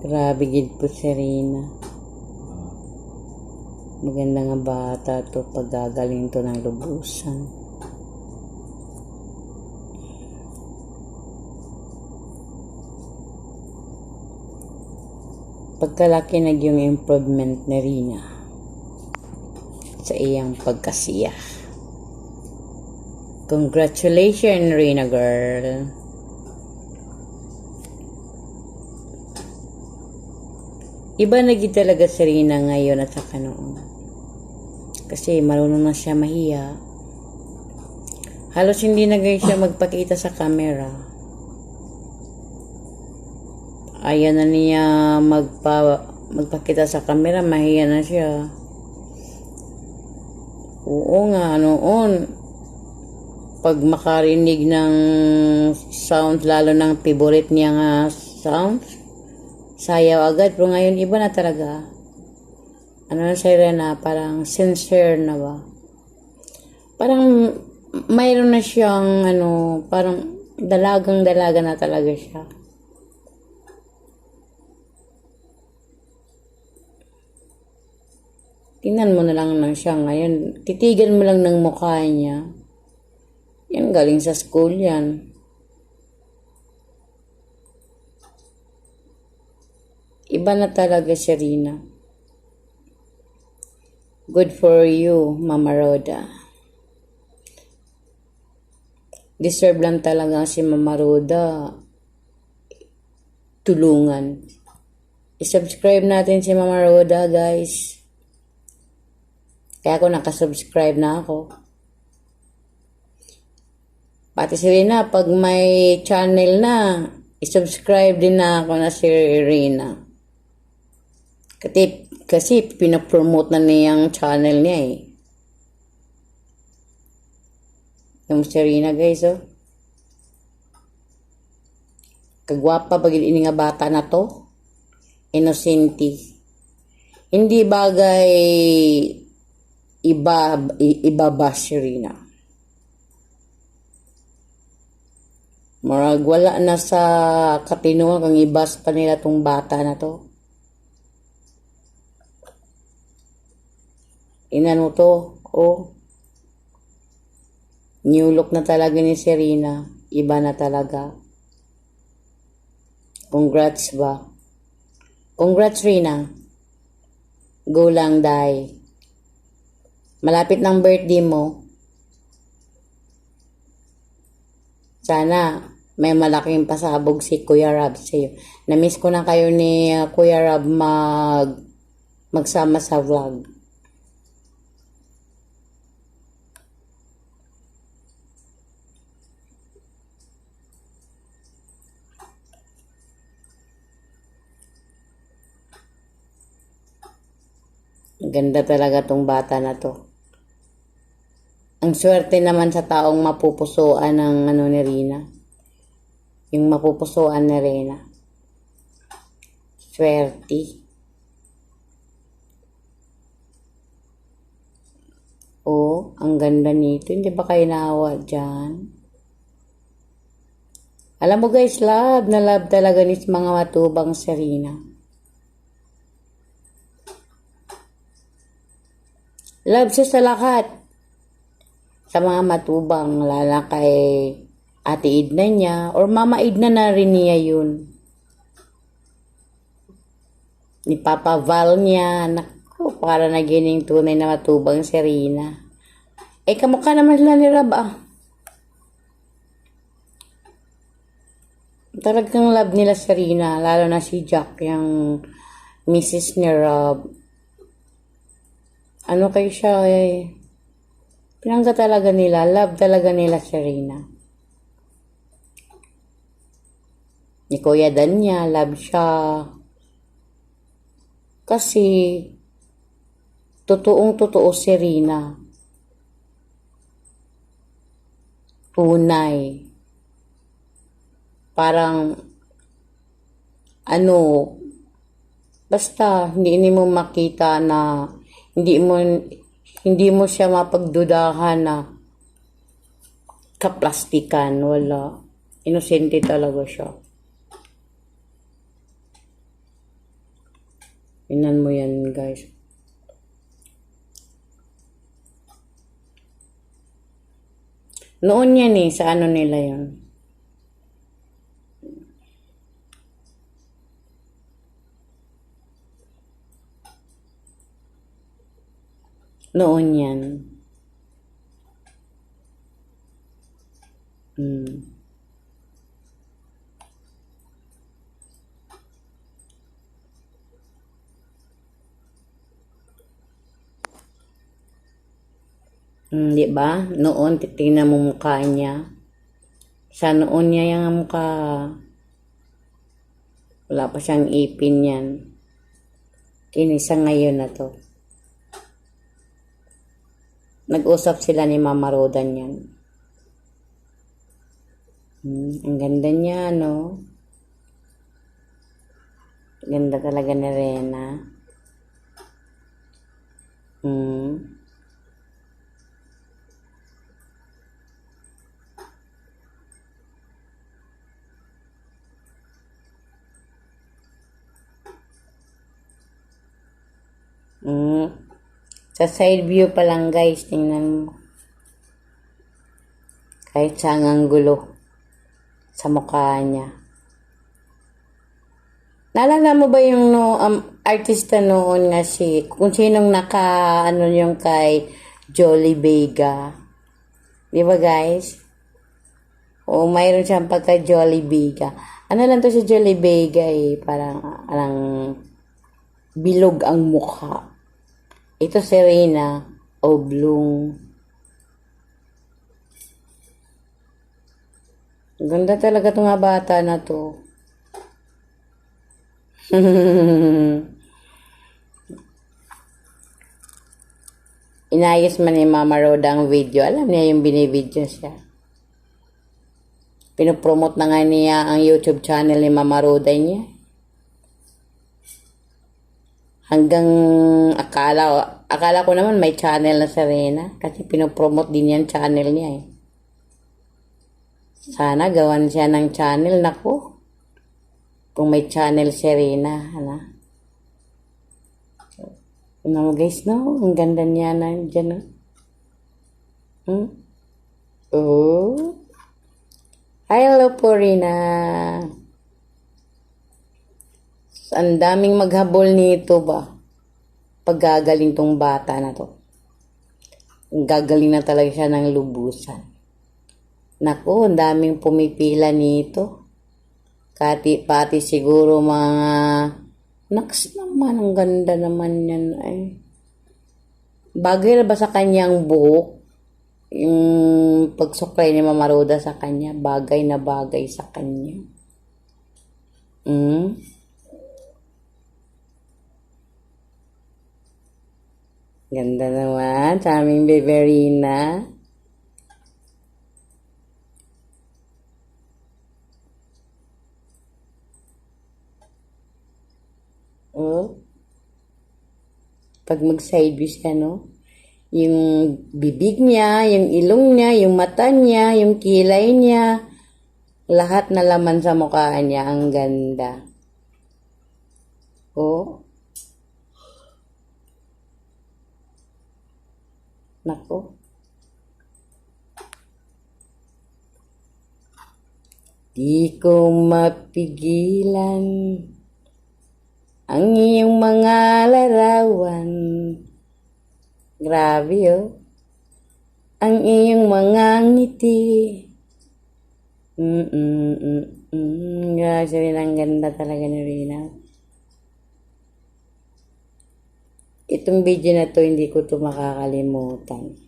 Grabe gid po si Rina. Maganda nga bata to pag gagaling to ng lubusan. Pagkalaki na yung improvement ni Rina sa iyang pagkasiya. Congratulations, Rina girl. Iba na gid talaga si Rina ngayon at saka noon. Kasi marunong na siya mahiya. Halos hindi na guys siya magpakita sa camera. Ayaw na niya magpa, magpakita sa camera, mahiya na siya. Oo nga, noon, pag makarinig ng sound, lalo ng favorite niya nga sounds, sayaw agad. Pero ngayon, iba na talaga. Ano na siya na, parang sincere na ba? Parang mayroon na siyang, ano, parang dalagang dalaga na talaga siya. Tingnan mo na lang lang siya ngayon. Titigan mo lang ng mukha niya. Yan, galing sa school yan. Iba na talaga si Rina. Good for you, Mama Roda. Deserve lang talaga si Mama Roda tulungan. I-subscribe natin si Mama Roda, guys. Kaya ako nakasubscribe na ako. Pati si Rina, pag may channel na, isubscribe din na ako na si Rina. Kasi, kasi pinapromote na niyang channel niya eh. Yung si Rina guys oh. Kagwapa pag ini nga bata na to. Innocenti. Hindi bagay iba iba ba si Rina? Marag wala na sa katinuan kang ibas pa nila tong bata na to. Inano to, oh. New look na talaga ni Serena. Iba na talaga. Congrats ba? Congrats, Rina. Go lang, dai. Malapit ng birthday mo. Sana may malaking pasabog si Kuya Rab sa iyo. Namiss ko na kayo ni uh, Kuya Rab mag magsama sa vlog. Ganda talaga tong bata na to. Ang swerte naman sa taong mapupusuan ng ano ni Rina. Yung mapupusuan ni Rina. Swerte. Oh, ang ganda nito. Hindi ba kayo naawa dyan? Alam mo guys, love na love talaga ni mga matubang si Rina. Love sa lahat. Sa mga matubang, lala kay ate Idna niya, or mama Idna na rin niya yun. Ni Papa Val niya, naku, para nagining tunay na matubang si Rina. Eh, kamukha naman sila ni Rab, ah. Talagang love nila si Rina, lalo na si Jack, yung Mrs. ni Rob. Ano kay siya eh. Pinangga talaga nila. Love talaga nila si Rina. Ni Kuya Dan niya. Love siya. Kasi totoong totoo si Rina. Tunay. Parang ano basta hindi, mo makita na hindi mo hindi mo siya mapagdudahan na kaplastikan wala inosente talaga siya Tingnan mo yan, guys. Noon yan eh, sa ano nila yun. Noon yan. Hmm. Hmm, di ba? Noon, titingnan mo mukha niya. Sa noon niya yung mukha. Wala pa siyang ipin yan. Kinisa ngayon na to. Nag-usap sila ni Mama Rodan yan. Hmm, ang ganda niya, no? Ganda talaga ni Rena. Hmm. Mm. Sa side view pa lang guys, tingnan mo. Kahit saan ang gulo sa mukha niya. Naalala mo ba yung no, um, artista noon nga si, kung sinong naka, ano yung kay Jolly Vega. Di ba guys? O mayroon siyang pagka Jolly Vega. Ano lang to si Jolly Vega eh, parang, parang bilog ang mukha. Ito si Reyna, oblong. Ganda talaga itong mga bata na to. Inayos man ni Mama Roda ang video. Alam niya yung binibidyo siya. Pinopromote na nga niya ang YouTube channel ni Mama Roda niya. Hanggang akala, akala ko naman may channel na Serena. Kasi pinopromote din yan channel niya eh. Sana gawan siya ng channel. Naku. Kung may channel Serena. Ano? Ano mo guys, no? Ang ganda niya na dyan, no? Hmm? Oh. Hello, Purina. Ang daming maghabol nito ba? Paggagaling tong bata na to. Gagaling na talaga siya ng lubusan. Naku, ang daming pumipila nito. Kati, pati siguro mga... Naks naman, ang ganda naman yan ay. Bagay na ba sa kanyang buhok? Yung pagsuklay ni Mama Roda sa kanya, bagay na bagay sa kanya. Hmm? Ganda naman sa aming Beverina. Oh. Pag mag-side view siya, no? Yung bibig niya, yung ilong niya, yung mata niya, yung kilay niya, lahat na laman sa mukha niya, ang ganda. Oh. Nako. Di ko mapigilan ang iyong mga larawan. Grabe oh. Ang iyong mga ngiti. Mm-mm-mm-mm. Grabe rin ang ganda talaga ni Rina. Itong video na to, hindi ko to makakalimutan.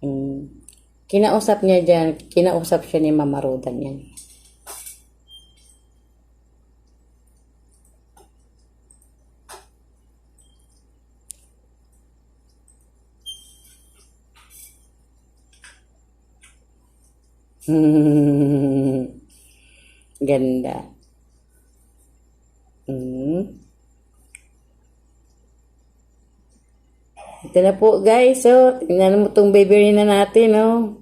Mm. Kinausap niya dyan, kinausap siya ni Mama Rodan yan. Ganda. Ito na po guys. So, tingnan mo itong baby rin na natin. Oh.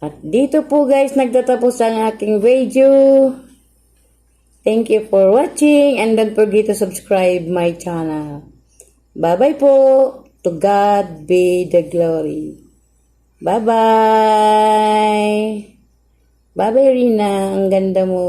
At dito po guys, nagtatapos ang aking video. Thank you for watching and don't forget to subscribe my channel. Bye-bye po. To God be the glory. Bye-bye. Bye-bye Rina. Ang ganda mo.